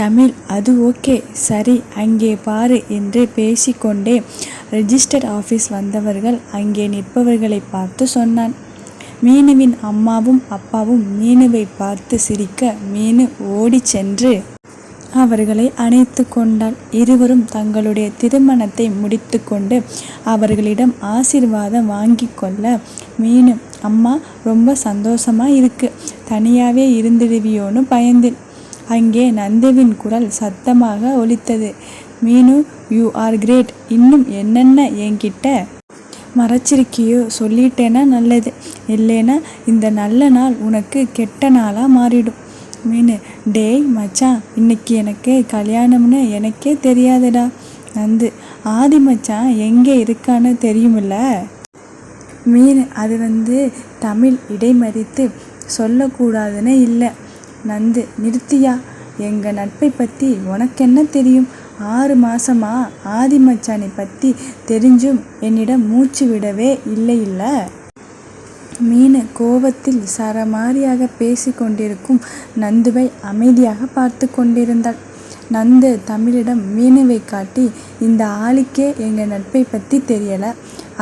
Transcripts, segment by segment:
தமிழ் அது ஓகே. சரி அங்கே பாரு என்று பேசிக்கொண்டே ரெஜிஸ்டர் ஆஃபீஸ் வந்தவர்கள் அங்கே நிற்பவர்களை பார்த்து சொன்னான். மீனுவின் அம்மாவும் அப்பாவும் மீனுவை பார்த்து சிரிக்க மீனு ஓடிச் சென்று அவர்களை அணைத்து கொண்டாள். இருவரும் தங்களுடைய திருமணத்தை முடித்துக்கொண்டு அவர்களிடம் ஆசீர்வாதம் வாங்கி கொள்ள மீனு அம்மா ரொம்ப சந்தோஷமாக இருக்கு. தனியாகவே இருந்துடுவியோன்னு பயந்தேன் அங்கே நந்துவின் குரல் சத்தமாக ஒலித்தது. மீனு யூ ஆர் கிரேட். இன்னும் என்னென்ன என்கிட்ட? மறைச்சிருக்கியோ? சொல்லிட்டேன்னா நல்லது. இல்லைன்னா இந்த நல்ல நாள் உனக்கு கெட்ட நாளாக மாறிடும். மீனு டேய் மச்சான் இன்னைக்கு எனக்கு கல்யாணம்னு எனக்கே தெரியாதுடா. நந்து ஆதி மச்சான் எங்கே இருக்கான்னு தெரியுமில்ல? மீன் அது வந்து தமிழ் இடைமறித்து சொல்லக்கூடாதுன்னு இல்லை. நந்து நிறுத்தியா? எங்கள் நட்பை பற்றி உனக்கென்ன தெரியும்? ஆறு மாசமா ஆதி மச்சானை பற்றி தெரிஞ்சும் என்னிடம் மூச்சு விடவே இல்லை இல்லை? மீனு கோபத்தில் சரமாரியாக பேசி கொண்டிருக்கும் நந்துவை அமைதியாக பார்த்து கொண்டிருந்தாள். நந்து தமிழிடம் மீனுவை காட்டி இந்த ஆளுக்கே எங்கள் நட்பை பற்றி தெரியலை.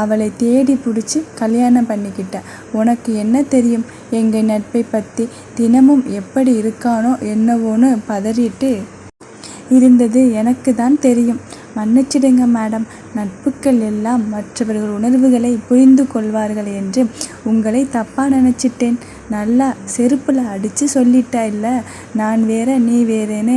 அவளை தேடி பிடிச்சி கல்யாணம் பண்ணிக்கிட்டேன். உனக்கு என்ன தெரியும்? எங்கள் நட்பை பற்றி தினமும் எப்படி இருக்கானோ என்னவோன்னு பதறிட்டு இருந்தது எனக்கு தான் தெரியும். மன்னிச்சிடுங்க மேடம். நட்புக்கள் எல்லாம் மற்றவர்கள் உணர்வுகளை புரிந்து கொள்வார்கள் என்று உங்களை தப்பாக நினச்சிட்டேன். நல்லா செருப்பில் அடித்து சொல்லிட்டா இல்லை? நான் வேற நீ வேறேன்னு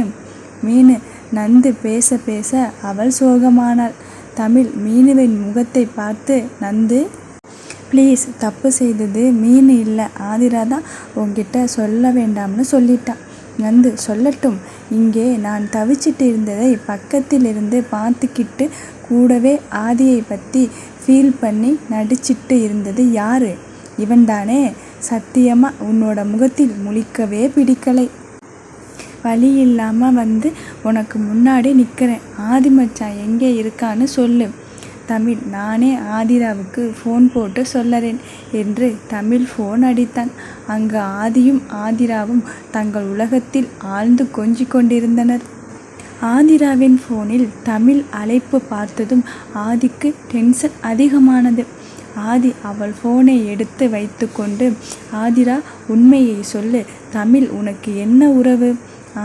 மீனு நந்து பேச பேச அவள் சோகமானாள். தமிழ் மீனுவின் முகத்தை பார்த்து நந்து ப்ளீஸ் தப்பு செய்தது மீன் இல்லை. ஆதிரா தான் உங்ககிட்ட சொல்ல வேண்டாம்னு சொல்லிட்டான் நந்து சொல்லட்டும். இங்கே நான் தவிச்சிட்டு இருந்ததை பக்கத்தில் இருந்து பார்த்துக்கிட்டு கூடவே ஆதியை பற்றி ஃபீல் பண்ணி நடிச்சிட்டு இருந்தது யாரு? இவன்தானே? சத்தியமாக உன்னோட முகத்தில் முழிக்கவே பிடிக்கலை. வழி இல்லாமல் வந்து உனக்கு முன்னாடி நிற்கிறேன் ஆதி மச்சான் எங்கே இருக்கான்னு சொல்லு. தமிழ் நானே ஆதிராவுக்கு ஃபோன் போட்டு சொல்லறேன் என்று தமிழ் ஃபோன் அடித்தான். அங்கு ஆதியும் ஆதிராவும் தங்கள் உலகத்தில் ஆழ்ந்து கொஞ்சிக் கொண்டிருந்தனர். ஆதிராவின் ஃபோனில் தமிழ் அழைப்பு பார்த்ததும் ஆதிக்கு டென்ஷன் அதிகமானது. ஆதி அவள் ஃபோனை எடுத்து வைத்துக்கொண்டு ஆதிரா உண்மையை சொல்லு. தமிழ் உனக்கு என்ன உறவு?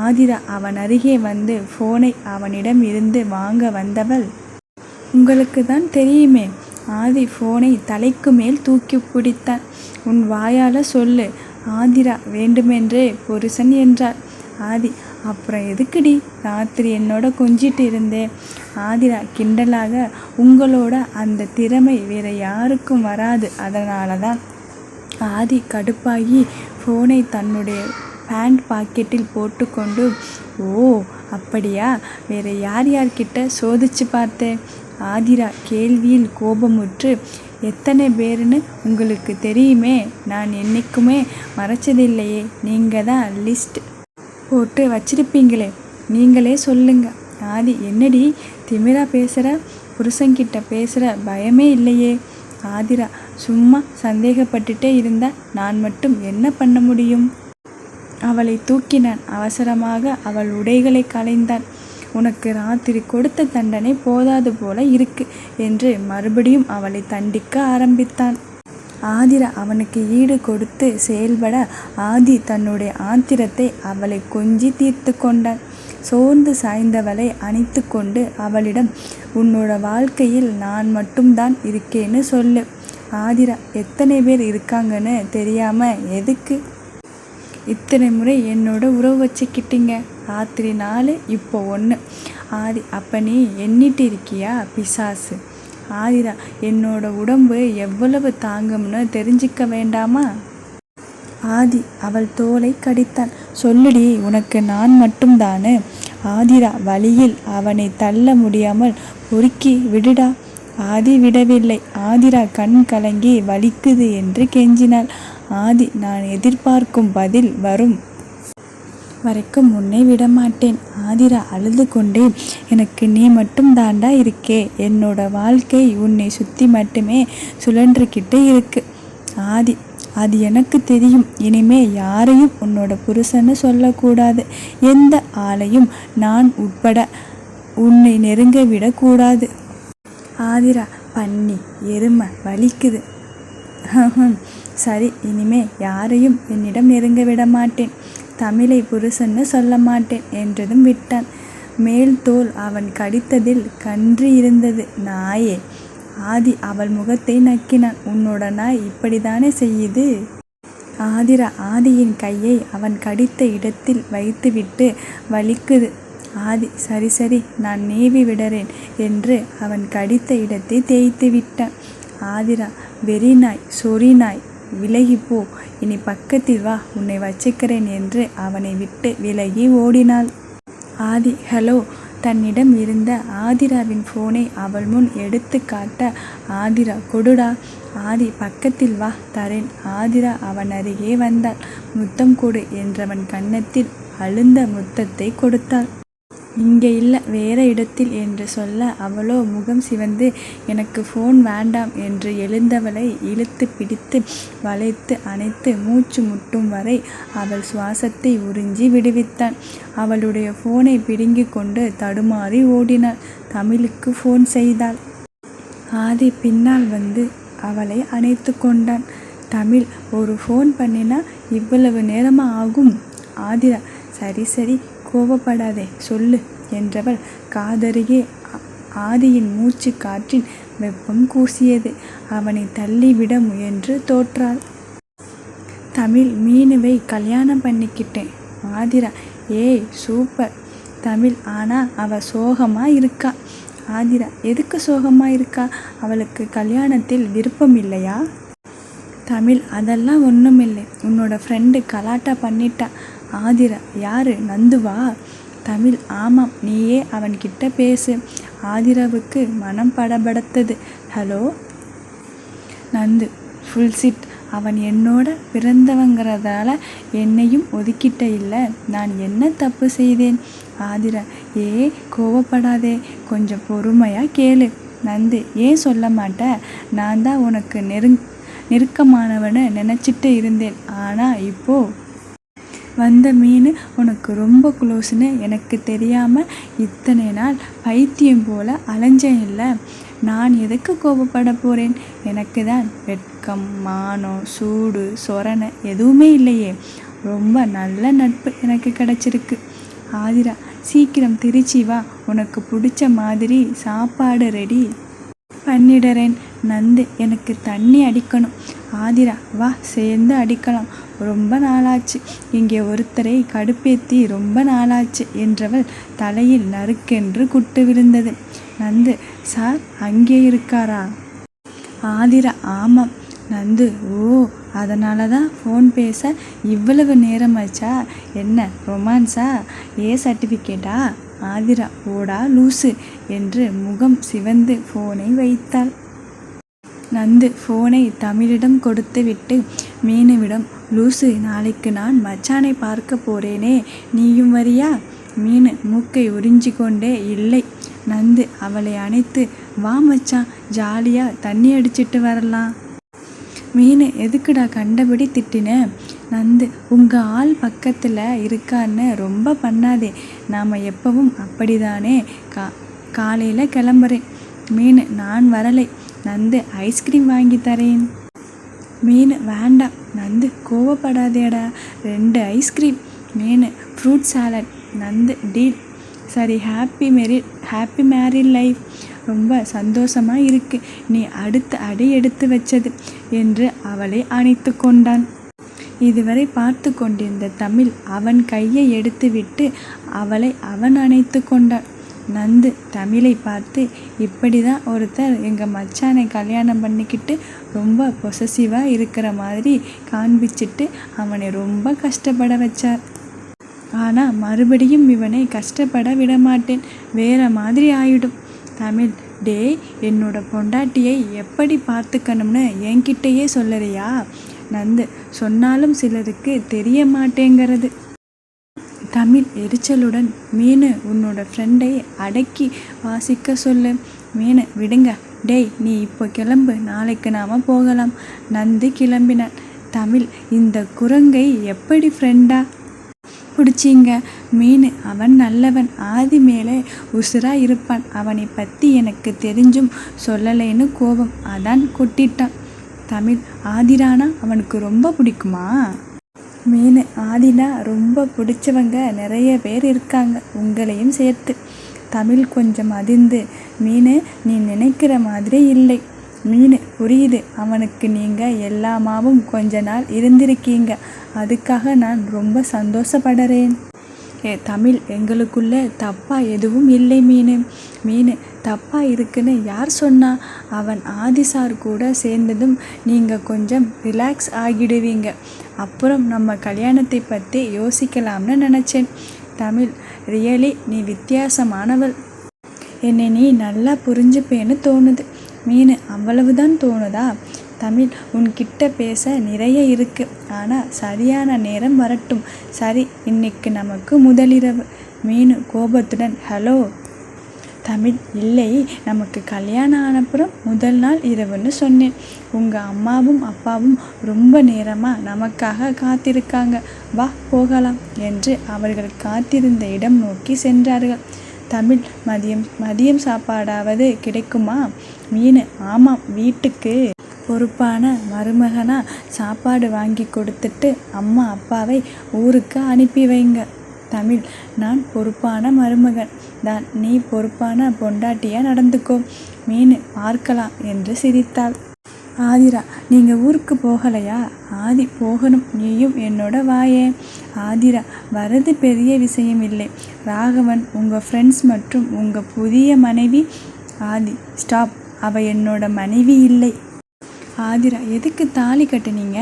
ஆதிரா அவன் அருகே வந்து ஃபோனை அவனிடம் இருந்து வாங்க வந்தவள். உங்களுக்கு தான் தெரியுமே ஆதி ஃபோனை தலைக்கு மேல் தூக்கி பிடித்தான். உன் வாயால் சொல்லு ஆதிரா வேண்டுமென்றே புருஷன் என்றார் ஆதி அப்புறம் எதுக்குடி? ராத்திரி என்னோட கொஞ்சிட்டு இருந்தேன் ஆதிரா கிண்டலாக உங்களோட அந்த திறமை வேற யாருக்கும் வராது அதனால தான் ஆதி கடுப்பாகி ஃபோனை தன்னுடைய பேண்ட் பாக்கெட்டில் போட்டுக்கொண்டு ஓ அப்படியா? வேறு யார் யார்கிட்ட சோதிச்சு பார்த்தேன் ஆதிரா கேள்வியில் கோபமுற்று எத்தனை பேருன்னு உங்களுக்கு தெரியுமே? நான் என்றைக்குமே மறைச்சதில்லையே. நீங்கள் தான் லிஸ்ட் போட்டு வச்சிருப்பீங்களே. நீங்களே சொல்லுங்க. ஆதி என்னடி? திமிரா பேசுகிற புருஷங்கிட்ட பேசுகிற பயமே இல்லையே. ஆதிரா சும்மா சந்தேகப்பட்டுட்டே இருந்தால் நான் மட்டும் என்ன பண்ண முடியும்? அவளை தூக்கினான். அவசரமாக அவள் உடைகளை களைந்தான். உனக்கு ராத்திரி கொடுத்த தண்டனை போதாது போல இருக்கு என்று மறுபடியும் அவளை தண்டிக்க ஆரம்பித்தான். ஆதிரா அவனுக்கு ஈடு கொடுத்து செயல்பட ஆதி தன்னுடைய ஆத்திரத்தை அவளை கொஞ்சி தீர்த்து கொண்டான். சோர்ந்து சாய்ந்தவளை அணைத்து கொண்டு அவளிடம் உன்னோட வாழ்க்கையில் நான் மட்டும்தான் இருக்கேன்னு சொல்லு. ஆதிரா எத்தனை பேர் இருக்காங்கன்னு தெரியாம எதுக்கு இத்தனை முறை என்னோட உறவு வச்சுக்கிட்டீங்க. ராத்திரி நாலு இப்போ ஒன்று ஆதி அப்போ நீ எண்ணிட்டு இருக்கியா? பிசாசு. ஆதிரா என்னோட உடம்பு எவ்வளவு தாங்கும்னு தெரிஞ்சிக்க வேண்டாமா? ஆதி அவள் தோலை கடித்தான் சொல்லுடி உனக்கு நான் மட்டும்தானே? ஆதிரா வழியில் அவனை தள்ள முடியாமல் பொறுக்கி விடுடா. ஆதி விடவில்லை. ஆதிரா கண் கலங்கி வலிக்குது என்று கெஞ்சினாள். ஆதி நான் எதிர்பார்க்கும் பதில் வரும். வரைக்கும் உன்னை விடமாட்டேன். ஆதிரா அழுது கொண்டே எனக்கு நீ மட்டும் தாண்டா இருக்கே. என்னோட வாழ்க்கை உன்னை சுற்றி மட்டுமே சுழன்றுக்கிட்டு இருக்கு. ஆதி அது எனக்கு தெரியும். இனிமே யாரையும் உன்னோட புருஷன்னு சொல்லக்கூடாது. எந்த ஆளையும் நான் உட்பட உன்னை நெருங்க விடக்கூடாது. ஆதிரா பன்னி எருமை வலிக்குது. சரி இனிமே யாரையும் என்னிடம் நெருங்க விட மாட்டேன் தமிழை புருஷன்னு சொல்ல மாட்டேன் என்றதும் விட்டான். மேல் தோல் அவன் கடித்ததில் கன்றி இருந்தது. நாயே ஆதி அவள் முகத்தை நக்கினான். உன்னோட நாய் இப்படித்தானே செய்யுது? ஆதிரா ஆதியின் கையை அவன் கடித்த இடத்தில் வைத்துவிட்டு வலிக்குது. ஆதி சரி சரி நான் நீவி விடறேன் என்று அவன் கடித்த இடத்தை தேய்த்து விட்டான் ஆதிரா வெறி நாய் சொறி நாய் விலகி போ. இனி பக்கத்தில் வா உன்னை வச்சுக்கிறேன் என்று அவனை விட்டு விலகி ஓடினாள். ஆதி ஹலோ. தன்னிடம் இருந்த ஆதிராவின் ஃபோனை அவள் முன் எடுத்து காட்ட ஆதிரா கொடுடா. ஆதி பக்கத்தில் வா தரேன். ஆதிரா அவன் அருகே வந்தாள். முத்தம் கொடு என்றவன் கன்னத்தில் அழுந்த முத்தத்தை கொடுத்தாள். இங்கே இல்லை வேறு இடத்தில் என்று சொல்ல அவளோ முகம் சிவந்து எனக்கு ஃபோன் வேண்டாம் என்று எழுந்தவளை இழுத்து பிடித்து வளைத்து அணைத்து மூச்சு முட்டும் வரை அவள் சுவாசத்தை உறிஞ்சி விடுவித்தான் அவளுடைய ஃபோனை பிடுங்கி கொண்டு தடுமாறி ஓடினாள். தமிழுக்கு ஃபோன் செய்தாள். ஆதி பின்னால் வந்து அவளை அணைத்து கொண்டான். தமிழ் ஒரு ஃபோன் பண்ணினா இவ்வளவு நேரமாக ஆகும்? ஆதிரா சரி சரி கோவப்படாதே சொல்லு என்றவள் காதருகே ஆதியின் மூச்சு காற்றின் வெப்பம் கூசியது. அவனை தள்ளிவிட முயன்று தோற்றாள். தமிழ் மீனுவை கல்யாணம் பண்ணிக்கிட்டேன். ஆதிரா ஏய் சூப்பர். தமிழ் ஆனால் அவள் சோகமாக இருக்கா? ஆதிரா எதுக்கு சோகமாக இருக்கா? அவளுக்கு கல்யாணத்தில் விருப்பம் இல்லையா? தமிழ் அதெல்லாம் ஒன்றும் இல்லை உன்னோட ஃப்ரெண்டு கலாட்டா பண்ணிட்டா. ஆதிரா யாரு? நந்துவா? தமிழ் ஆமாம் நீயே அவன்கிட்ட பேசு. ஆதிராவுக்கு மனம் படபடத்தது. ஹலோ? நந்து ஃபுல் சிட் அவன் என்னோட பிறந்தவங்கிறதால என்னையும் ஒதுக்கிட்ட இல்லை. நான் என்ன தப்பு செய்தேன்? ஆதிரா ஏ கோவப்படாதே. கொஞ்சம் பொறுமையாக கேளு. நந்து ஏன் சொல்ல மாட்ட? நான் தான் உனக்கு நெருங் நெருக்கமானவன்னு நினச்சிட்டு இருந்தேன். ஆனால் இப்போது வந்த மீன் உனக்கு ரொம்ப க்ளோஸ்னு எனக்கு தெரியாமல் இத்தனை நாள் பைத்தியம் போல் அலைஞ்சேன் இல்லை. நான் எதுக்கு கோபப்பட போகிறேன் எனக்கு தான் வெட்கம் மானம் சூடு சொரணை எதுவுமே இல்லையே. ரொம்ப நல்ல நட்பு எனக்கு கிடச்சிருக்கு. ஆதிரா சீக்கிரம் திருச்சி வா. உனக்கு பிடிச்ச மாதிரி சாப்பாடு ரெடி பண்ணிடுறேன். நந்து எனக்கு தண்ணி அடிக்கணும். ஆதிரா வா சேர்ந்து அடிக்கலாம். ரொம்ப நாளாச்சு. இங்கே ஒருத்தரை கடுப்பேத்தி ரொம்ப நாளாச்சு என்றவள் தலையில் நறுக்கென்று குட்டு விழுந்தது நந்து சார் அங்கே இருக்காரா? ஆதிரா ஆமாம். நந்து ஓ அதனால தான் ஃபோன் பேச இவ்வளவு நேரமாச்சா? என்ன ரொமான்ஸா? ஏ சர்டிஃபிகேட்டா? ஆதிரா ஓடா லூசு என்று முகம் சிவந்து ஃபோனை வைத்தாள். நந்து ஃபோனை தமிழிடம் கொடுத்துவிட்டு மீனுவிடம் லூசு நாளைக்கு நான் மச்சானை பார்க்க போறேனே நீயும் வரியா? மீனு மூக்கை உறிஞ்சிக்கொண்டே இல்லை. நந்து அவளை அணைத்து வா மச்சான் ஜாலியா தண்ணி அடிச்சிட்டு வரலாம். மீன் எதுக்குடா கண்டபடி திட்டின? நந்து உங்க ஆள் பக்கத்தில் இருக்கான்னு ரொம்ப பண்ணாதே நாம் எப்பவும் அப்படிதானே கா காலையில் கிளம்புறேன். மீன் நான் வரலை. நந்து ஐஸ்கிரீம் வாங்கி தரேன். மீன் வேண்டாம். நந்து கோவப்படாதேடா. ரெண்டு ஐஸ்கிரீம் மீன் ஃப்ரூட் சாலட் நந்து டீல் சரி happy marry happy married life ரொம்ப சந்தோஷமாக இருக்கு. நீ அடுத்த அடி எடுத்து வச்சது என்று அவளை அணைத்து கொண்டான். இதுவரை பார்த்து கொண்டிருந்த தமிழ் அவன் கையை எடுத்துவிட்டு அவளை அவன் அணைத்து கொண்டான். நந்து தமிழை பார்த்து இப்படி தான் ஒருத்தர் எங்கள் மச்சானை கல்யாணம் பண்ணிக்கிட்டு ரொம்ப பொசசிவாக இருக்கிற மாதிரி காண்பிச்சிட்டு அவனை ரொம்ப கஷ்டப்பட வச்சார். ஆனால் மறுபடியும் இவனை கஷ்டப்பட விடமாட்டேன். வேற மாதிரி ஆயிடும். தமிழ் டேய் என்னோட பொண்டாட்டியை எப்படி பார்த்துக்கணும்னு என்கிட்டயே சொல்லறியா? நந்து சொன்னாலும் சிலருக்கு தெரிய மாட்டேங்கிறது தமிழ் எரிச்சலுடன் மீனு உன்னோட ஃப்ரெண்டை அடக்கி வாசிக்க சொல்லு. மீனு விடுங்க. டேய் நீ இப்போ கிளம்பு. நாளைக்கு நாம் போகலாம். நந்து கிளம்பினான் தமிழ் இந்த குரங்கை எப்படி ஃப்ரெண்டா பிடிச்சிங்க? மீன் அவன் நல்லவன். ஆதி மேலே உசுராக இருப்பான். அவனை பற்றி எனக்கு தெரிஞ்சும் சொல்லலைன்னு கோபம். அதான் கொட்டிட்டான். தமிழ் ஆதிரானா அவனுக்கு ரொம்ப பிடிக்குமா? மீன் ஆதினா ரொம்ப பிடிச்சவங்க நிறைய பேர் இருக்காங்க. உங்களையும் சேர்த்து. தமிழ் கொஞ்சம் அதிர்ந்து. மீன் நீ நினைக்கிற மாதிரி இல்லை. மீன் புரியுது. அவனுக்கு நீங்கள் எல்லாமாவும் கொஞ்ச நாள் இருந்திருக்கீங்க. அதுக்காக நான் ரொம்ப சந்தோஷப்படுறேன். ஏ தமிழ் எங்களுக்குள்ளே தப்பாக எதுவும் இல்லை மீன். மீன் தப்பாக இருக்குன்னு யார் சொன்னா? அவன் ஆதிசார் கூட சேர்ந்ததும் நீங்கள் கொஞ்சம் ரிலாக்ஸ் ஆகிடுவீங்க. அப்புறம் நம்ம கல்யாணத்தை பற்றி யோசிக்கலாம்னு நினச்சேன். தமிழ் ரியலி நீ வித்தியாசமானவள். என்னை நீ நல்லா புரிஞ்சுப்பேன்னு தோணுது. மீன் அவ்வளவுதான் தோணுதா? தமிழ் உன்கிட்ட பேச நிறைய இருக்கு. ஆனால் சரியான நேரம் வரட்டும். சரி இன்னைக்கு நமக்கு முதலிரவு. மீன் கோபத்துடன் ஹலோ தமிழ் இல்லை. நமக்கு கல்யாணம் ஆனப்புறம் முதல் நாள் இரவுன்னு சொன்னேன். உங்கள் அம்மாவும் அப்பாவும் ரொம்ப நேரமாக நமக்காக காத்திருக்காங்க. வா போகலாம் என்று அவர்கள் காத்திருந்த இடம் நோக்கி சென்றார்கள். தமிழ் மதியம் மதியம் சாப்பாடாவது கிடைக்குமா? மீன் ஆமாம் வீட்டுக்கு. பொறுப்பான மருமகனாக சாப்பாடு வாங்கி கொடுத்துட்டு அம்மா அப்பாவை ஊருக்கு அனுப்பி வைங்க. தமிழ். நான் பொறுப்பான மருமகன். தான் நீ பொறுப்பான பொண்டாட்டியா நடந்துக்கோ. மீன் பார்க்கலாம் என்று சிரித்தாள். ஆதிரா நீங்கள் ஊருக்கு போகலையா? ஆதி போகணும். நீயும் என்னோட வாயே. ஆதிரா வரது பெரிய விஷயம் இல்லை ராகவன் உங்கள் ஃப்ரெண்ட்ஸ் மற்றும் உங்கள் புதிய மனைவி. ஆதி ஸ்டாப் அவ என்னோட மனைவி இல்லை. ஆதிரா எதுக்கு தாலி கட்டுனீங்க?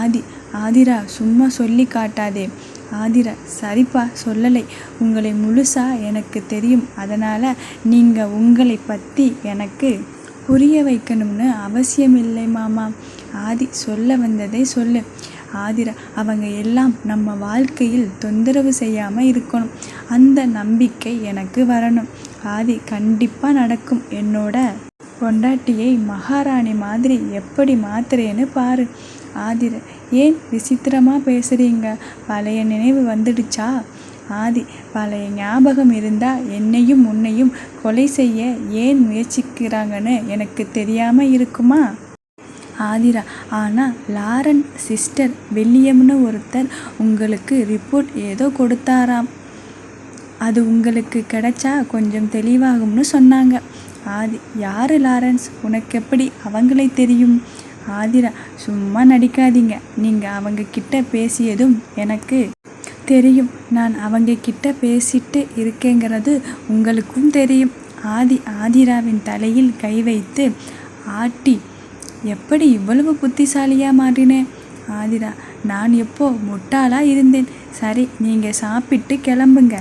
ஆதி ஆதிரா சும்மா சொல்லி காட்டாதே. ஆதிரா சரிப்பா சொல்லலை. உங்களை முழுசா எனக்கு தெரியும். அதனால் நீங்கள் உங்களை பற்றி எனக்கு புரிய வைக்கணும்னு அவசியமில்லை மாமா. ஆதி சொல்ல வந்ததை சொல்லு. ஆதிரா அவங்க எல்லாம் நம்ம வாழ்க்கையில் தொந்தரவு செய்யாமல் இருக்கணும். அந்த நம்பிக்கை எனக்கு வரணும். ஆதி கண்டிப்பாக நடக்கும். என்னோட பொண்டாட்டியை மகாராணி மாதிரி எப்படி மாத்துறேன்னு பாரு. ஆதிர ஏன் விசித்திரமாக பேசுகிறீங்க பழைய நினைவு வந்துடுச்சா? ஆதி பழைய ஞாபகம் இருந்தால் என்னையும் உன்னையும் கொலை செய்ய ஏன் முயற்சிக்கிறாங்கன்னு எனக்கு தெரியாமல் இருக்குமா? ஆதிரா ஆனால் லாரன் சிஸ்டர் வில்லியம்னு ஒருத்தர் உங்களுக்கு ரிப்போர்ட் ஏதோ கொடுத்தாராம். அது உங்களுக்கு கிடைச்சா கொஞ்சம் தெளிவாகும்னு சொன்னாங்க. ஆதி யார் லாரன்ஸ்? உனக்கு எப்படி அவங்களை தெரியும்? ஆதிரா சும்மா நடிக்காதீங்க. நீங்கள் அவங்க கிட்ட பேசியதும் எனக்கு தெரியும். நான் அவங்க கிட்ட பேசிட்டு இருக்கேங்கிறது உங்களுக்கும் தெரியும். ஆதி ஆதிராவின் தலையில் கை வைத்து ஆட்டி எப்படி இவ்வளவு புத்திசாலியாக மாறினேன் ஆதிரா நான் எப்போ முட்டாளாக இருந்தேன். சரி நீங்கள் சாப்பிட்டு கிளம்புங்க.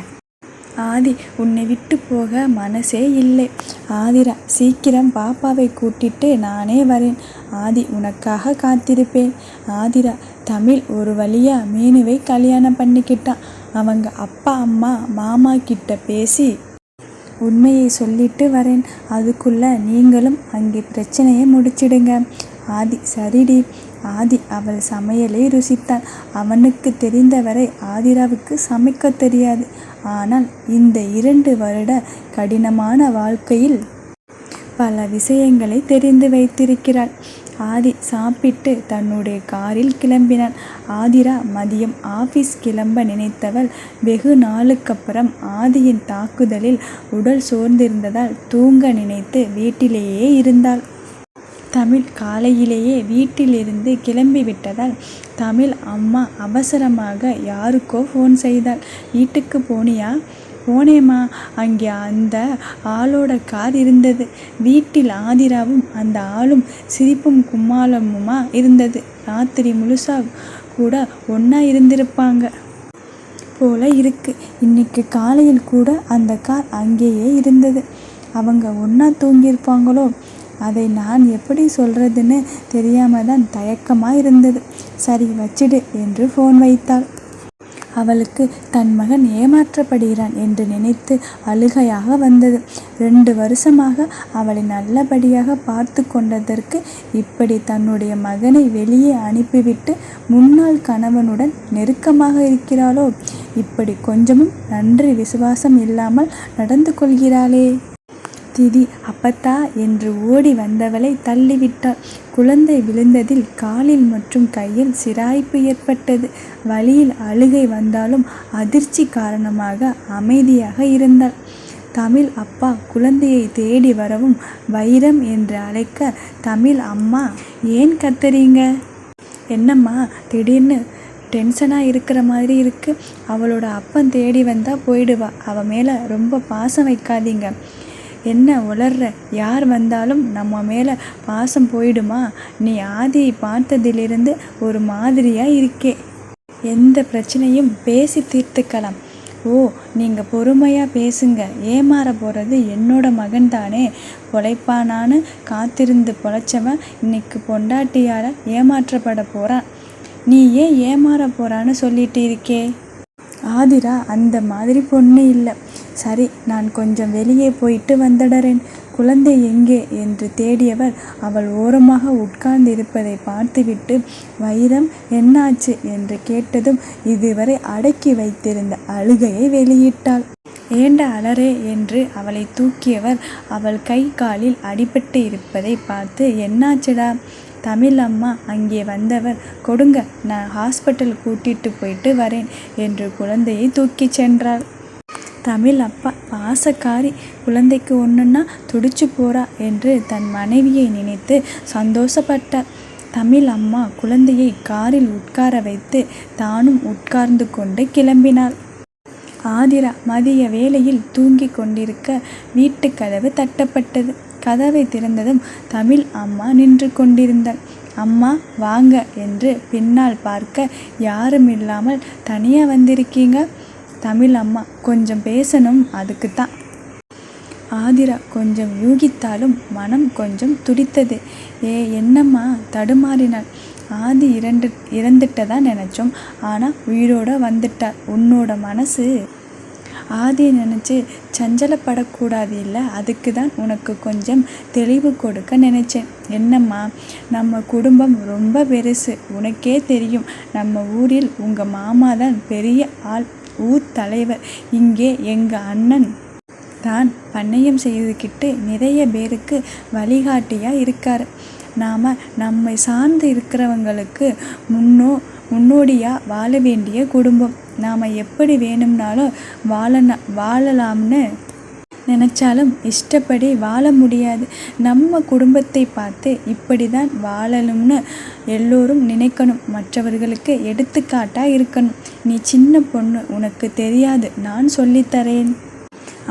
ஆதி உன்னை விட்டு போக மனசே இல்லை. ஆதிரா சீக்கிரம் பாப்பாவை கூட்டிட்டு நானே வரேன். ஆதி உனக்காக காத்திருப்பேன். ஆதிரா தமிழ் ஒரு வழியா மீனுவை கல்யாணம் பண்ணிக்கிட்டான். அவங்க அப்பா அம்மா மாமா கிட்ட பேசி உண்மையை சொல்லிட்டு வரேன். அதுக்குள்ள நீங்களும் அங்கே பிரச்சனையை முடிச்சிடுங்க. ஆதி சரிடி. ஆதி அவள் சமையலை ருசித்தான். அவனுக்கு தெரிந்தவரை ஆதிராவுக்கு சமைக்க தெரியாது. ஆனால் இந்த இரண்டு வருட கடினமான வாழ்க்கையில் பல விஷயங்களை தெரிந்து வைத்திருக்கிறாள். ஆதி சாப்பிட்டு தன்னுடைய காரில் கிளம்பினான். ஆதிரா மதியம் ஆபீஸ் கிளம்ப நினைத்தவள் வெகு நாளுக்கப்புறம் ஆதியின் தாக்குதலில் உடல் சோர்ந்திருந்ததால் தூங்க நினைத்து வீட்டிலேயே இருந்தாள். தமிழ் காலையிலேயே வீட்டிலிருந்து கிளம்பிவிட்டதால் தமிழ் அம்மா அவசரமாக யாருக்கோ ஃபோன் செய்தாள். வீட்டுக்கு போனியா? போனேம்மா. அங்கே அந்த ஆளோட கார் இருந்தது. வீட்டில் ஆதிராவும் அந்த ஆளும் சிரிப்பும் கும்மாளமுமா இருந்தது. ராத்திரி முழுசா கூட ஒன்றா இருந்திருப்பாங்க போல இருக்கு. இன்னைக்கு காலையில் கூட அந்த கார் அங்கேயே இருந்தது. அவங்க ஒன்றா தூங்கியிருப்பாங்களோ? அதை நான் எப்படி சொல்கிறதுன்னு தெரியாமல் தான் தயக்கமாக இருந்தது. சரி வச்சிடு என்று ஃபோன் வைத்தாள். அவளுக்கு தன் மகன் ஏமாற்றப்படுகிறான் என்று நினைத்து அழுகையாக வந்தது. ரெண்டு வருஷமாக அவளை நல்லபடியாக பார்த்து கொண்டதற்கு இப்படி தன்னுடைய மகனை வெளியே அனுப்பிவிட்டு முன்னாள் கணவனுடன் நெருக்கமாக இருக்கிறாளோ? இப்படி கொஞ்சமும் நன்றி விசுவாசம் இல்லாமல் நடந்து கொள்கிறாளே. திதி அப்பத்தா என்று ஓடி வந்தவளை தள்ளிவிட்டாள். குழந்தை விழுந்ததில் காலில் மற்றும் கையில் சிராய்ப்பு ஏற்பட்டது. வழியில் அழுகை வந்தாலும் அதிர்ச்சி காரணமாக அமைதியாக இருந்தாள். தமிழ் அப்பா குழந்தையை தேடி வரவும் வைரம் என்று அழைக்க தமிழ் அம்மா ஏன் கத்துறீங்க? என்னம்மா திடீர்னு டென்ஷனாக இருக்கிற மாதிரி இருக்கு. அவளோட அப்பன் தேடி வந்தால் போயிடுவா. அவள் மேலே ரொம்ப பாசம் வைக்காதீங்க. என்ன உளர்ற? யார் வந்தாலும் நம்ம மேலே பாசம் போயிடுமா? நீ ஆதியை பார்த்ததிலிருந்து ஒரு மாதிரியாக இருக்கே. எந்த பிரச்சனையும் பேசி தீர்த்துக்கலாம். ஓ நீங்கள் பொறுமையாக பேசுங்க. ஏமாற போகிறது என்னோட மகன் தானே பொழைப்பானான்னு காத்திருந்து பொழைச்சவன் இன்னைக்கு பொண்டாட்டியால் ஏமாற்றப்பட போகிறான் நீ ஏன் ஏமாற போகிறான்னு சொல்லிட்டு இருக்கே? ஆதிரா அந்த மாதிரி பொண்ணு இல்லை. சரி நான் கொஞ்சம் வெளியே போயிட்டு வந்துடுறேன். குழந்தை எங்கே? என்று தேடியவர் அவள் ஓரமாக உட்கார்ந்திருப்பதை பார்த்துவிட்டு வைரம் என்னாச்சு? என்று கேட்டதும் இதுவரை அடக்கி வைத்திருந்த அழுகையை வெளியிட்டாள். ஏண்ட அலறே? என்று அவளை தூக்கியவர் அவள் கை காலில் அடிபட்டு இருப்பதை பார்த்து என்னாச்சுடா? தமிழ் அம்மா அங்கே வந்தவர் கொடுங்க நான் ஹாஸ்பிட்டல் கூட்டிட்டு போயிட்டு வரேன் என்று குழந்தையை தூக்கிச் சென்றாள். தமிழ் அப்பா பாசக்காரி குழந்தைக்கு ஒன்றுன்னா துடிச்சு போறா என்று தன் மனைவியை நினைத்து சந்தோஷப்பட்டார். தமிழ் அம்மா குழந்தையை காரில் உட்கார வைத்து தானும் உட்கார்ந்து கொண்டு கிளம்பினாள். ஆதிரா மதிய வேளையில் தூங்கிக் கொண்டிருக்க வீட்டு கதவு தட்டப்பட்டது. கதவை திறந்ததும் தமிழ் அம்மா நின்று கொண்டிருந்தாள். அம்மா வாங்க என்று பின்னால் பார்க்க யாரும் இல்லாமல் தனியாக வந்திருக்கீங்க? தமிழ் அம்மா கொஞ்சம் பேசணும் அதுக்கு தான் ஆதிரா கொஞ்சம் யூகித்தாலும் மனம் கொஞ்சம் துடித்தது. ஏ என்னம்மா? தடுமாறினாள். ஆதி இரண்டு இறந்துட்டதா நினச்சோம். ஆனால் உயிரோட வந்துட்டார் உன்னோட மனசு? ஆதியை நினச்சி சஞ்சலப்படக்கூடாது இல்லை அதுக்கு தான் உனக்கு கொஞ்சம் தெளிவு கொடுக்க நினச்சேன். என்னம்மா? நம்ம குடும்பம் ரொம்ப பெருசு. உனக்கே தெரியும். நம்ம ஊரில் உங்கள் மாமா தான் பெரிய ஆள். ஊர் தலைவர் இங்கே எங்கள் அண்ணன் தான் பண்ணையம் செய்துக்கிட்டு நிறைய பேருக்கு வழிகாட்டியாக இருக்கார். நாம் நம்மை சார்ந்து இருக்கிறவங்களுக்கு முன்னோ முன்னோடியாக வாழ வேண்டிய குடும்பம். நாம் எப்படி வேணும்னாலும் வாழன வாழலாம்னு நினச்சாலும் இஷ்டப்படி வாழ முடியாது. நம்ம குடும்பத்தை பார்த்து இப்படி தான் வாழணும்னு எல்லோரும் நினைக்கணும். மற்றவர்களுக்கு எடுத்துக்காட்டாக இருக்கணும். நீ சின்ன பொண்ணு உனக்கு தெரியாது. நான் சொல்லித்தரேன்.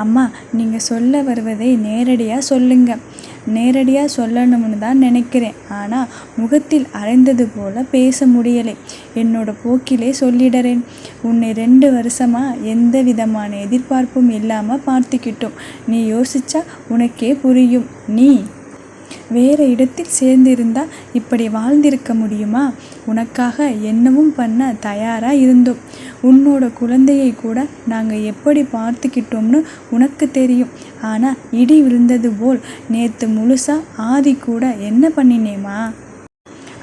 அம்மா நீங்கள் சொல்ல வருவதை நேரடியாக சொல்லுங்கள் நேரடியாக சொல்லணும்னு தான் நினைக்கிறேன். ஆனால் முகத்தில் அரைந்தது போல பேச முடியலை. என்னோட போக்கிலே சொல்லிடுறேன். உன்னை ரெண்டு வருஷமாக எந்த விதமான எதிர்பார்ப்பும் இல்லாமல் பார்த்துக்கிட்டோம். நீ யோசிச்சா உனக்கே புரியும். நீ வேறு இடத்தில் சேர்ந்திருந்தா இப்படி வாழ்ந்திருக்க முடியுமா? உனக்காக என்னவும் பண்ண தயாராக இருந்தோம். உன்னோட குழந்தையை கூட நாங்கள் எப்படி பார்த்துக்கிட்டோம்னு உனக்கு தெரியும். ஆனால் இடி விழுந்தது போல் நேற்று முழுசா ஆதி கூட என்ன பண்ணினேம்மா?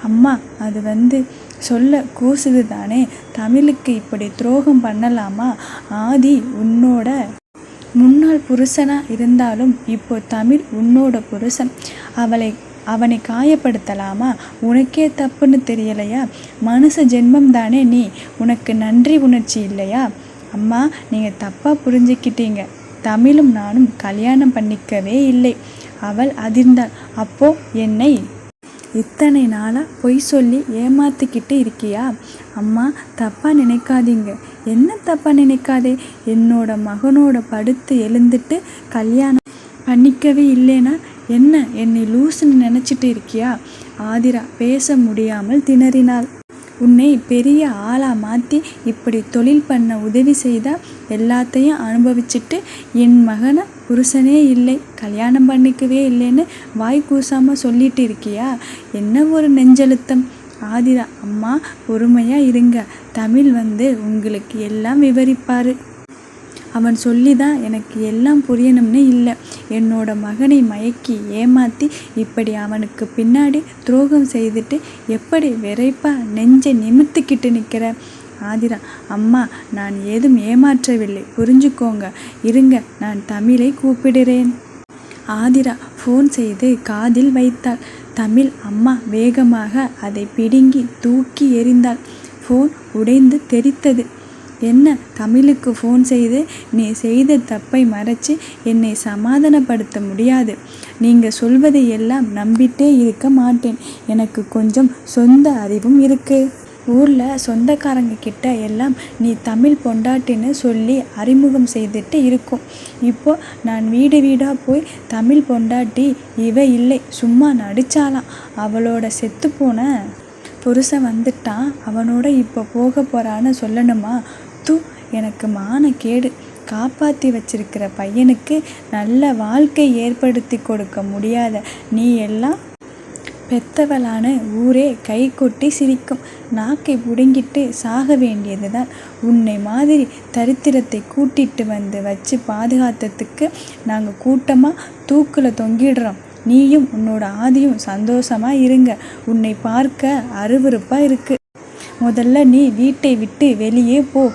அம்மா அது வந்து சொல்ல கூசுது தானே தமிழுக்கு இப்படி துரோகம் பண்ணலாமா? ஆதி உன்னோட முன்னாள் புருஷனாக இருந்தாலும் இப்போ தமிழ் உன்னோட புருஷன். அவளை அவனை காயப்படுத்தலாமா? உனக்கே தப்புன்னு தெரியலையா? மனுஷ ஜென்மம் தானே நீ? உனக்கு நன்றி உணர்ச்சி இல்லையா? அம்மா நீங்கள் தப்பாக புரிஞ்சுக்கிட்டீங்க. தமிழும் நானும் கல்யாணம் பண்ணிக்கவே இல்லை. அவள் அதிர்ந்தாள். அப்போ என்னை? இத்தனை நாளாக பொய் சொல்லி ஏமாத்திக்கிட்டு இருக்கியா? அம்மா தப்பாக நினைக்காதீங்க. என்ன தப்பாக நினைக்காதே? என்னோட மகனோட படுத்து எழுந்துட்டு கல்யாணம் பண்ணிக்கவே இல்லைன்னா என்ன என்னை லூசுன்னு நினச்சிட்டு இருக்கியா? ஆதிரா பேச முடியாமல் திணறினாள். உன்னை பெரிய ஆளாக மாற்றி இப்படி தொழில் பண்ண உதவி செய்தால் எல்லாத்தையும் அனுபவிச்சுட்டு என் மகனை புருஷனே இல்லை கல்யாணம் பண்ணிக்கவே இல்லைன்னு வாய் கூசாமல் சொல்லிட்டு இருக்கியா? என்ன ஒரு நெஞ்சழுத்தம்? ஆதிரா அம்மா பொறுமையாக இருங்க. தமிழ் வந்து உங்களுக்கு எல்லாம் விவரிப்பார். அவன் சொல்லி தான் எனக்கு எல்லாம் புரியணும்னு இல்லை. என்னோட மகனை மயக்கி ஏமாத்தி இப்படி அவனுக்கு பின்னாடி துரோகம் செய்துட்டு எப்படி விரைப்பாக நெஞ்சை நிமிர்த்திக்கிட்டு நிற்கிற ஆதிரா அம்மா நான் ஏதும் ஏமாற்றவில்லை. புரிஞ்சுக்கோங்க. இருங்க நான் தமிழை கூப்பிடுறேன். ஆதிரா ஃபோன் செய்து காதில் வைத்தாள். தமிழ் அம்மா வேகமாக அதை பிடுங்கி தூக்கி எறிந்தாள். ஃபோன் உடைந்து தெரித்தது. என்ன? தமிழுக்கு ஃபோன் செய்து நீ செய்த தப்பை மறைச்சு என்னை சமாதானப்படுத்த முடியாது. நீங்கள் சொல்வதை எல்லாம் நம்பிட்டே இருக்க மாட்டேன். எனக்கு கொஞ்சம் சொந்த அறிவும் இருக்குது ஊரில் சொந்தக்காரங்க கிட்ட எல்லாம் நீ தமிழ் பொண்டாட்டின்னு சொல்லி அறிமுகம் செய்துட்டு இருக்கும். இப்போ நான் வீடு வீடாக போய் தமிழ் பொண்டாட்டி இவ இல்லை. சும்மா நடிச்சாலாம் அவளோட செத்துப்போன புருஷன் வந்துட்டான். அவனோட இப்போ போக போகிறான்னு சொல்லணுமா? தூ எனக்கு மானக்கேடு காப்பாற்றி வச்சிருக்கிற பையனுக்கு நல்ல வாழ்க்கை ஏற்படுத்தி கொடுக்க முடியாத நீ எல்லாம் பெத்தவளான ஊரே கை கொட்டி சிரிக்கும். நாக்கை புடுங்கிட்டு சாக வேண்டியது தான் உன்னை மாதிரி தரித்திரத்தை கூட்டிட்டு வந்து வச்சு பாதுகாத்ததுக்கு நாங்கள் கூட்டமாக தூக்கில் தொங்கிடுறோம். நீயும் உன்னோட ஆதியும் சந்தோஷமாக இருங்க. உன்னை பார்க்க அருவறுப்பாக இருக்கு. முதல்ல நீ வீட்டை விட்டு வெளியே போ.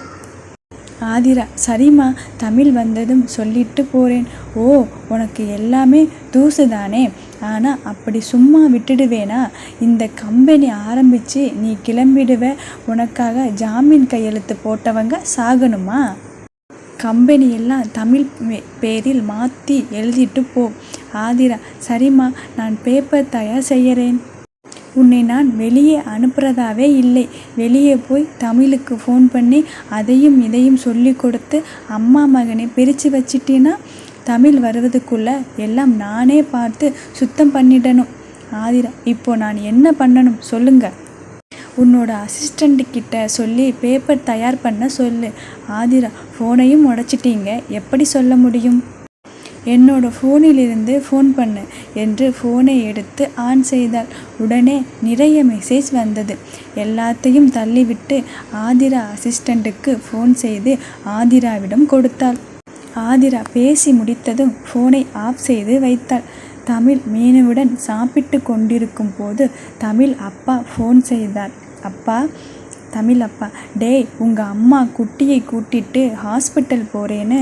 ஆதிரா சரிம்மா தமிழ் வந்ததும் சொல்லிட்டு போகிறேன் ஓ உனக்கு எல்லாமே தூசு தானே ஆனால் அப்படி சும்மா விட்டுடுவேனா? இந்த கம்பெனி ஆரம்பித்து நீ கிளம்பிடுவ. உனக்காக ஜாமீன் கையெழுத்து போட்டவங்க சாகணுமா? கம்பெனி எல்லாம் தமிழ் பேரில் மாற்றி எழுதிட்டு போ. ஆதிரா சரிம்மா நான் பேப்பர் தயார் செய்கிறேன் உன்னை நான் வெளியே அனுப்புறதாவே இல்லை. வெளியே போய் தமிழுக்கு ஃபோன் பண்ணி அதையும் இதையும் சொல்லி கொடுத்து அம்மா மகனை பிரித்து வச்சிட்டீன்னா தமிழ் வருவதுக்குள்ள எல்லாம் நானே பார்த்து சுத்தம் பண்ணிடணும். ஆதிரா இப்போ நான் என்ன பண்ணணும் சொல்லுங்க. உன்னோட அசிஸ்டண்ட்டுக்கிட்ட சொல்லி பேப்பர் தயார் பண்ண சொல்லு. ஆதிரா ஃபோனையும் உடச்சிட்டீங்க. எப்படி சொல்ல முடியும்? என்னோட ஃபோனிலிருந்து ஃபோன் பண்ணு என்று ஃபோனை எடுத்து ஆன் செய்தாள். உடனே நிறைய மெசேஜ் வந்தது. எல்லாத்தையும் தள்ளிவிட்டு ஆதிரா அசிஸ்டண்ட்டுக்கு ஃபோன் செய்து ஆதிராவிடம் கொடுத்தாள். ஆதிரா பேசி முடித்ததும் ஃபோனை ஆஃப் செய்து வைத்தாள். தமிழ் மீனுவுடன் சாப்பிட்டு கொண்டிருக்கும் போது தமிழ் அப்பா ஃபோன் செய்தார். அப்பா தமிழ் அப்பா டேய் உங்கள் அம்மா குட்டியை கூட்டிட்டு ஹாஸ்பிட்டல் போகிறேன்னு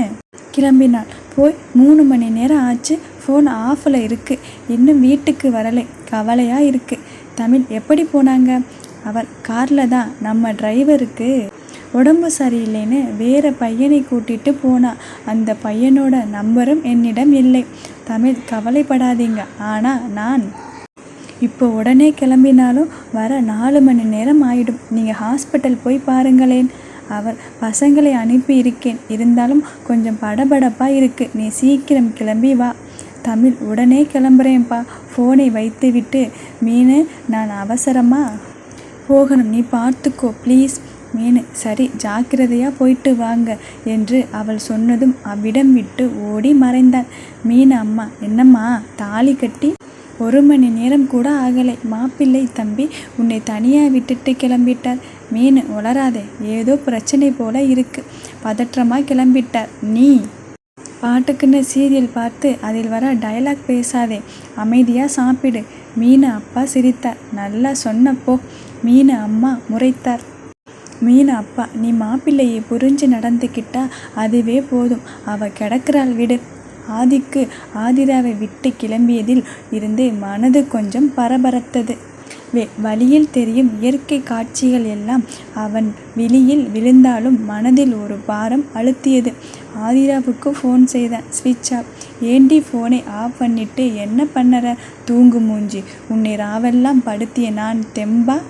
கிளம்பினாள். போய் மூணு மணி நேரம் ஆச்சு ஃபோன் ஆஃபில் இருக்குது இன்னும் வீட்டுக்கு வரலை. கவலையாக இருக்குது தமிழ் எப்படி போனாங்க? அவர் காரில் தான். நம்ம டிரைவருக்கு உடம்பு சரியில்லைன்னு வேறு பையனை கூட்டிட்டு போனா அந்த பையனோட நம்பரும் என்னிடம் இல்லை. தமிழ் கவலைப்படாதீங்க. ஆனால் நான் இப்போ உடனே கிளம்பினாலும் வர நாலு மணி நேரம் ஆயிடும். நீங்கள் ஹாஸ்பிட்டல் போய் பாருங்களேன். அவர் பசங்களை அனுப்பி இருக்கேன். இருந்தாலும் கொஞ்சம் படபடப்பாக இருக்கு. நீ சீக்கிரம் கிளம்பி வா. தமிழ் உடனே கிளம்புறேன்ப்பா. ஃபோனை வைத்துவிட்டு மீனு நான் அவசரமா? போகணும் நீ பார்த்துக்கோ ப்ளீஸ் மீனு சரி ஜாக்கிரதையாக போயிட்டு வாங்க என்று அவள் சொன்னதும் அவ்விடம் விட்டு ஓடி மறைந்தான் மீன் அம்மா என்னம்மா தாலி கட்டி? ஒரு மணி நேரம் கூட ஆகலை. மாப்பிள்ளை தம்பி உன்னை தனியாக விட்டுட்டு கிளம்பிட்டார். மீன் உளராதே ஏதோ பிரச்சனை போல இருக்கு. பதற்றமாக கிளம்பிட்டார் நீ. பாட்டுக்குன்னு சீரியல் பார்த்து அதில் வர டயலாக் பேசாதே. அமைதியாக சாப்பிடு. மீன் அப்பா சிரித்தார். நல்லா சொன்னப்போ மீன் அம்மா முறைத்தார். மீன் அப்பா நீ மாப்பிள்ளையை புரிஞ்சு நடந்துக்கிட்டா அதுவே போதும். அவ கிடக்கிறாள் விடு. ஆதிக்கு ஆதிராவை விட்டு கிளம்பியதில் இருந்து மனது கொஞ்சம் பரபரத்தது. வழியில் தெரியும் இயற்கை காட்சிகள் எல்லாம் அவன் விழியில் விழுந்தாலும் மனதில் ஒரு பாரம் அழுத்தியது. ஆதிராவுக்கு ஃபோன் செய்தேன். ஸ்விட்ச் ஆஃப். ஏண்டி ஃபோனை ஆஃப் பண்ணிட்டு என்ன பண்ணுற? தூங்கு மூஞ்சி. உன்னை ராவெல்லாம் படுத்திய நான் தெம்பா?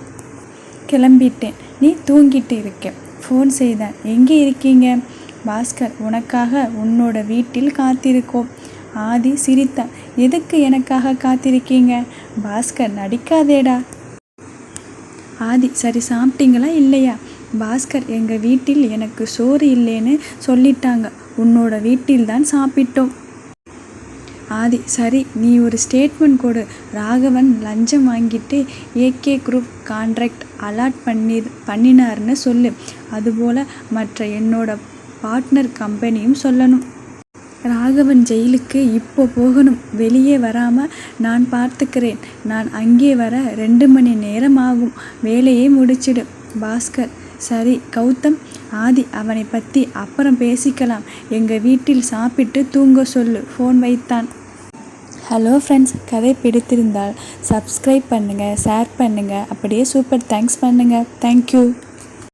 கிளம்பிட்டேன். நீ தூங்கிட்டு இருக்க. ஃபோன் செய்தேன். எங்கே இருக்கீங்க? பாஸ்கர் உனக்காக உன்னோட வீட்டில் காத்திருக்கோம். ஆதி சிரித்தான். எதுக்கு எனக்காக காத்திருக்கீங்க? பாஸ்கர் நடிக்காதேடா. ஆதி சரி சாப்பிட்டீங்களா இல்லையா? பாஸ்கர் எங்கள் வீட்டில் எனக்கு சோறு இல்லைன்னு சொல்லிட்டாங்க. உன்னோட வீட்டில் தான் சாப்பிட்டோம். ஆதி சரி நீ ஒரு ஸ்டேட்மெண்ட் கொடு. ராகவன் லஞ்சம் வாங்கிட்டு ஏகே குரூப் கான்ட்ராக்ட் அலாட் பண்ணி பண்ணினார்னு சொல்லு. அதுபோல் மற்ற என்னோட பார்ட்னர் கம்பெனியும் சொல்லணும். ராகவன் ஜெயிலுக்கு இப்போ போகணும். வெளியே வராமல் நான் பார்த்துக்கிறேன். நான் அங்கே வர ரெண்டு மணி நேரம் ஆகும். வேலையை முடிச்சிடு. பாஸ்கர் சரி கௌதம் ஆதி அவனை பற்றி அப்புறம் பேசிக்கலாம். எங்கள் வீட்டில் சாப்பிட்டு தூங்க சொல்லு. ஃபோன் வைத்தான். ஹலோ ஃப்ரெண்ட்ஸ் கதை பிடித்திருந்தால் சப்ஸ்கிரைப் பண்ணுங்கள் ஷேர் பண்ணுங்கள் அப்படியே சூப்பர். தேங்க்ஸ் பண்ணுங்கள் தேங்க்யூ.